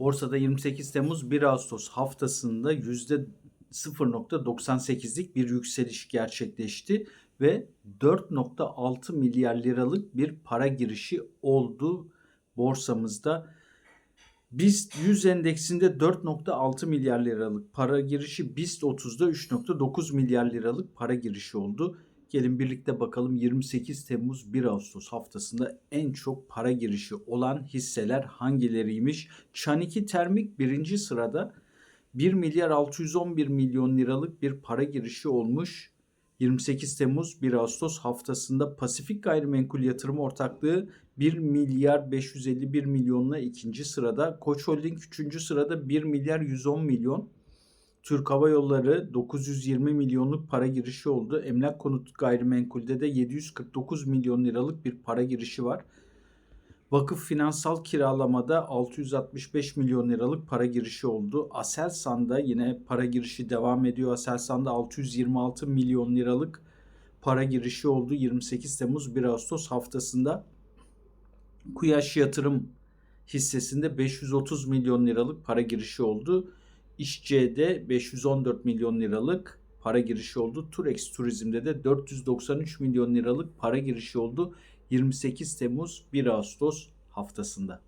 Borsada 28 Temmuz 1 Ağustos haftasında %0.98'lik bir yükseliş gerçekleşti ve 4.6 milyar liralık bir para girişi oldu borsamızda. BIST 100 endeksinde 4.6 milyar liralık para girişi, BIST 30'da 3.9 milyar liralık para girişi oldu. Gelin birlikte bakalım 28 Temmuz 1 Ağustos haftasında en çok para girişi olan hisseler hangileriymiş? Çaniki Termik birinci sırada 1 milyar 611 milyon liralık bir para girişi olmuş. 28 Temmuz 1 Ağustos haftasında Pasifik Gayrimenkul Yatırım Ortaklığı 1 milyar 551 milyonla ikinci sırada. Koç Holding 3. sırada 1 milyar 110 milyon. Türk Hava Yolları 920 milyonluk para girişi oldu. Emlak Konut Gayrimenkul'de de 749 milyon liralık bir para girişi var. Vakıf Finansal Kiralamada 665 milyon liralık para girişi oldu. Aselsan'da yine para girişi devam ediyor. Aselsan'da 626 milyon liralık para girişi oldu 28 Temmuz 1 Ağustos haftasında. Kuyaş Yatırım hissesinde 530 milyon liralık para girişi oldu. İşçe'de 514 milyon liralık para girişi oldu. Turex Turizm'de de 493 milyon liralık para girişi oldu 28 Temmuz 1 Ağustos haftasında.